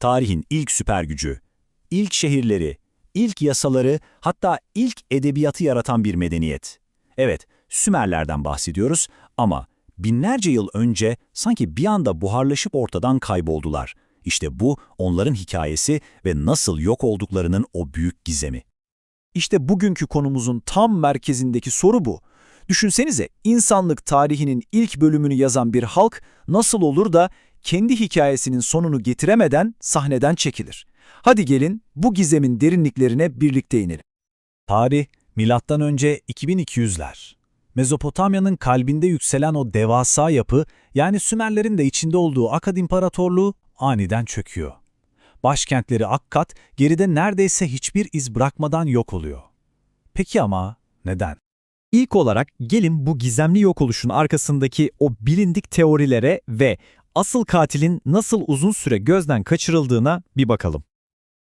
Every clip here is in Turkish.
Tarihin ilk süper gücü, ilk şehirleri, ilk yasaları, hatta ilk edebiyatı yaratan bir medeniyet. Evet, Sümerlerden bahsediyoruz ama binlerce yıl önce sanki bir anda buharlaşıp ortadan kayboldular. İşte bu onların hikayesi ve nasıl yok olduklarının o büyük gizemi. İşte bugünkü konumuzun tam merkezindeki soru bu. Düşünsenize insanlık tarihinin ilk bölümünü yazan bir halk nasıl olur da kendi hikayesinin sonunu getiremeden sahneden çekilir? Hadi gelin bu gizemin derinliklerine birlikte inelim. Tarih, milattan önce 2200'ler. Mezopotamya'nın kalbinde yükselen o devasa yapı, yani Sümerlerin de içinde olduğu Akkad İmparatorluğu aniden çöküyor. Başkentleri Akkad geride neredeyse hiçbir iz bırakmadan yok oluyor. Peki ama neden? İlk olarak gelin bu gizemli yok oluşun arkasındaki o bilindik teorilere ve asıl katilin nasıl uzun süre gözden kaçırıldığına bir bakalım.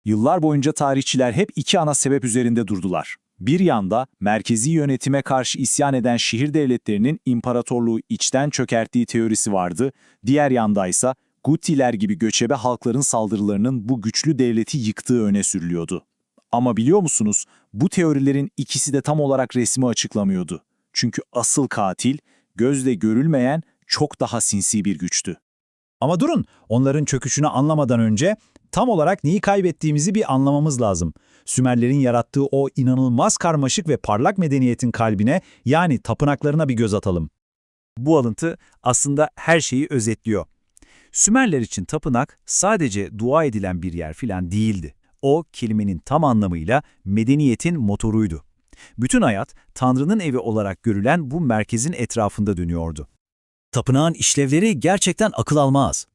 Yıllar boyunca tarihçiler hep iki ana sebep üzerinde durdular. Bir yanda merkezi yönetime karşı isyan eden şehir devletlerinin imparatorluğu içten çökerttiği teorisi vardı, diğer yandaysa Gutiler gibi göçebe halkların saldırılarının bu güçlü devleti yıktığı öne sürülüyordu. Ama biliyor musunuz, bu teorilerin ikisi de tam olarak resmi açıklamıyordu. Çünkü asıl katil, gözle görülmeyen çok daha sinsi bir güçtü. Ama durun, onların çöküşünü anlamadan önce tam olarak neyi kaybettiğimizi bir anlamamız lazım. Sümerlerin yarattığı o inanılmaz karmaşık ve parlak medeniyetin kalbine yani tapınaklarına bir göz atalım. Bu alıntı aslında her şeyi özetliyor. Sümerler için tapınak sadece dua edilen bir yer filan değildi. O kelimenin tam anlamıyla medeniyetin motoruydu. Bütün hayat Tanrı'nın evi olarak görülen bu merkezin etrafında dönüyordu. Tapınağın işlevleri gerçekten akıl almaz.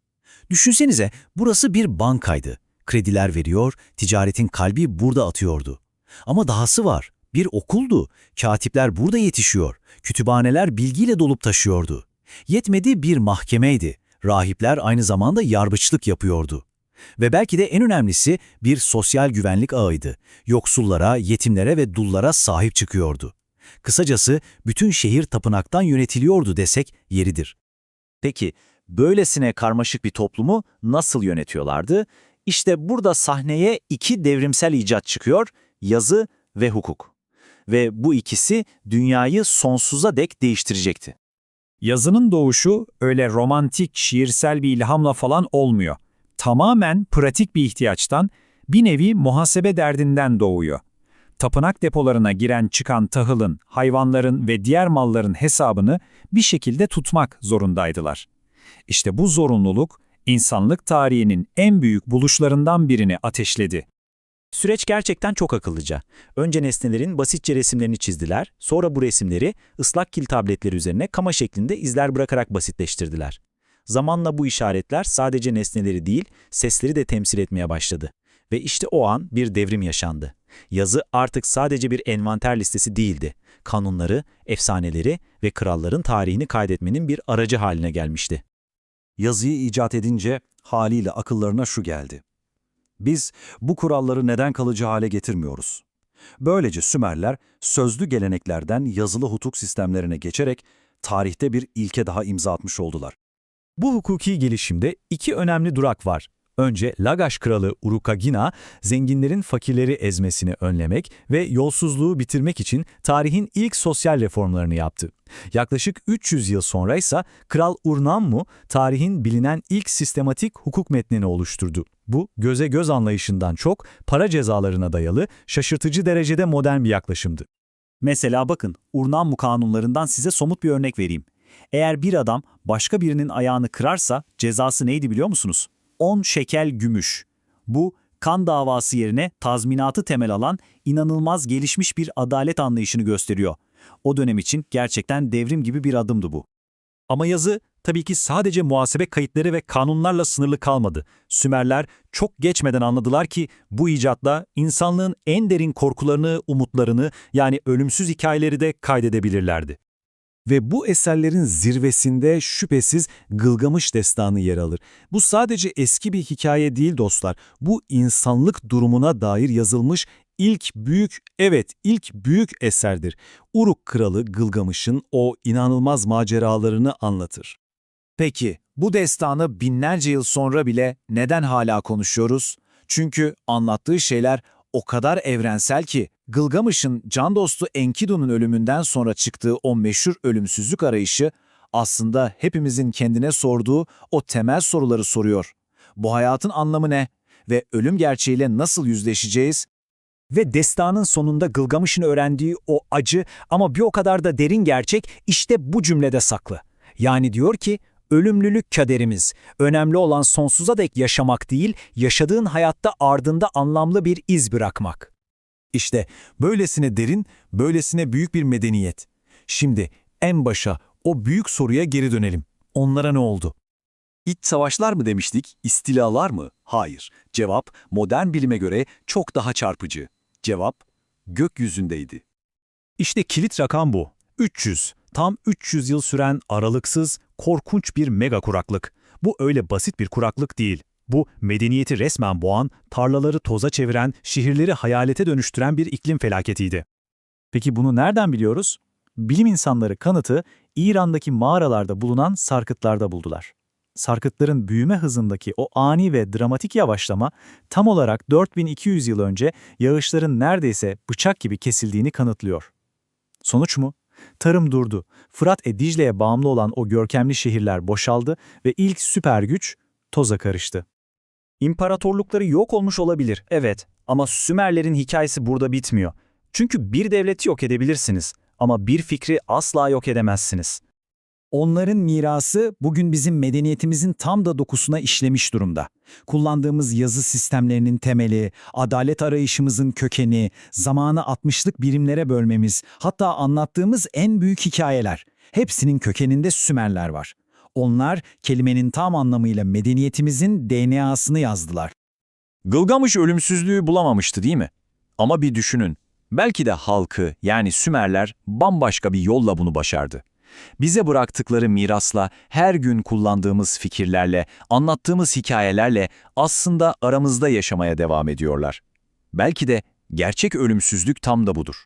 Düşünsenize burası bir bankaydı. Krediler veriyor, ticaretin kalbi burada atıyordu. Ama dahası var. Bir okuldu. Katipler burada yetişiyor. Kütüphaneler bilgiyle dolup taşıyordu. Yetmedi bir mahkemeydi. Rahipler aynı zamanda yarbıçlık yapıyordu. Ve belki de en önemlisi bir sosyal güvenlik ağıydı. Yoksullara, yetimlere ve dullara sahip çıkıyordu. Kısacası bütün şehir tapınaktan yönetiliyordu desek yeridir. Peki, böylesine karmaşık bir toplumu nasıl yönetiyorlardı? İşte burada sahneye iki devrimsel icat çıkıyor, yazı ve hukuk. Ve bu ikisi dünyayı sonsuza dek değiştirecekti. Yazının doğuşu öyle romantik, şiirsel bir ilhamla falan olmuyor. Tamamen pratik bir ihtiyaçtan, bir nevi muhasebe derdinden doğuyor. Tapınak depolarına giren çıkan tahılın, hayvanların ve diğer malların hesabını bir şekilde tutmak zorundaydılar. İşte bu zorunluluk, insanlık tarihinin en büyük buluşlarından birini ateşledi. Süreç gerçekten çok akıllıca. Önce nesnelerin basitçe resimlerini çizdiler, sonra bu resimleri ıslak kil tabletleri üzerine kama şeklinde izler bırakarak basitleştirdiler. Zamanla bu işaretler sadece nesneleri değil, sesleri de temsil etmeye başladı. Ve işte o an bir devrim yaşandı. Yazı artık sadece bir envanter listesi değildi. Kanunları, efsaneleri ve kralların tarihini kaydetmenin bir aracı haline gelmişti. Yazıyı icat edince haliyle akıllarına şu geldi. Biz bu kuralları neden kalıcı hale getirmiyoruz? Böylece Sümerler sözlü geleneklerden yazılı hukuk sistemlerine geçerek tarihte bir ilke daha imza atmış oldular. Bu hukuki gelişimde iki önemli durak var. Önce Lagaş kralı Urukagina, zenginlerin fakirleri ezmesini önlemek ve yolsuzluğu bitirmek için tarihin ilk sosyal reformlarını yaptı. Yaklaşık 300 yıl sonra ise Kral Urnammu, tarihin bilinen ilk sistematik hukuk metnini oluşturdu. Bu, göze göz anlayışından çok para cezalarına dayalı, şaşırtıcı derecede modern bir yaklaşımdı. Mesela bakın, Urnammu kanunlarından size somut bir örnek vereyim. Eğer bir adam başka birinin ayağını kırarsa cezası neydi biliyor musunuz? 10 şekel gümüş. Bu, kan davası yerine tazminatı temel alan inanılmaz gelişmiş bir adalet anlayışını gösteriyor. O dönem için gerçekten devrim gibi bir adımdı bu. Ama yazı tabii ki sadece muhasebe kayıtları ve kanunlarla sınırlı kalmadı. Sümerler çok geçmeden anladılar ki bu icatla insanlığın en derin korkularını, umutlarını yani ölümsüz hikayeleri de kaydedebilirlerdi. Ve bu eserlerin zirvesinde şüphesiz Gılgamış destanı yer alır. Bu sadece eski bir hikaye değil dostlar. Bu insanlık durumuna dair yazılmış ilk büyük, evet ilk büyük eserdir. Uruk kralı Gılgamış'ın o inanılmaz maceralarını anlatır. Peki, bu destanı binlerce yıl sonra bile neden hala konuşuyoruz? Çünkü anlattığı şeyler o kadar evrensel ki, Gılgamış'ın can dostu Enkidu'nun ölümünden sonra çıktığı o meşhur ölümsüzlük arayışı, aslında hepimizin kendine sorduğu o temel soruları soruyor. Bu hayatın anlamı ne? Ve ölüm gerçeğiyle nasıl yüzleşeceğiz? Ve destanın sonunda Gılgamış'ın öğrendiği o acı ama bir o kadar da derin gerçek işte bu cümlede saklı. Yani diyor ki, ölümlülük kaderimiz. Önemli olan sonsuza dek yaşamak değil, yaşadığın hayatta ardında anlamlı bir iz bırakmak. İşte böylesine derin, böylesine büyük bir medeniyet. Şimdi en başa o büyük soruya geri dönelim. Onlara ne oldu? İç savaşlar mı demiştik, istilalar mı? Hayır. Cevap, modern bilime göre çok daha çarpıcı. Cevap, gökyüzündeydi. İşte kilit rakam bu. 300. Tam 300 yıl süren aralıksız, korkunç bir mega kuraklık. Bu öyle basit bir kuraklık değil. Bu medeniyeti resmen boğan, tarlaları toza çeviren, şehirleri hayalete dönüştüren bir iklim felaketiydi. Peki bunu nereden biliyoruz? Bilim insanları kanıtı İran'daki mağaralarda bulunan sarkıtlarda buldular. Sarkıtların büyüme hızındaki o ani ve dramatik yavaşlama tam olarak 4200 yıl önce yağışların neredeyse bıçak gibi kesildiğini kanıtlıyor. Sonuç mu? Tarım durdu. Fırat e Dicle'ye bağımlı olan o görkemli şehirler boşaldı ve ilk süper güç toza karıştı. İmparatorlukları yok olmuş olabilir, evet. Ama Sümerlerin hikayesi burada bitmiyor. Çünkü bir devleti yok edebilirsiniz ama bir fikri asla yok edemezsiniz. Onların mirası bugün bizim medeniyetimizin tam da dokusuna işlemiş durumda. Kullandığımız yazı sistemlerinin temeli, adalet arayışımızın kökeni, zamanı 60'lık birimlere bölmemiz, hatta anlattığımız en büyük hikayeler. Hepsinin kökeninde Sümerler var. Onlar kelimenin tam anlamıyla medeniyetimizin DNA'sını yazdılar. Gılgamış ölümsüzlüğü bulamamıştı değil mi? Ama bir düşünün. Belki de halkı yani Sümerler bambaşka bir yolla bunu başardı. Bize bıraktıkları mirasla, her gün kullandığımız fikirlerle, anlattığımız hikayelerle aslında aramızda yaşamaya devam ediyorlar. Belki de gerçek ölümsüzlük tam da budur.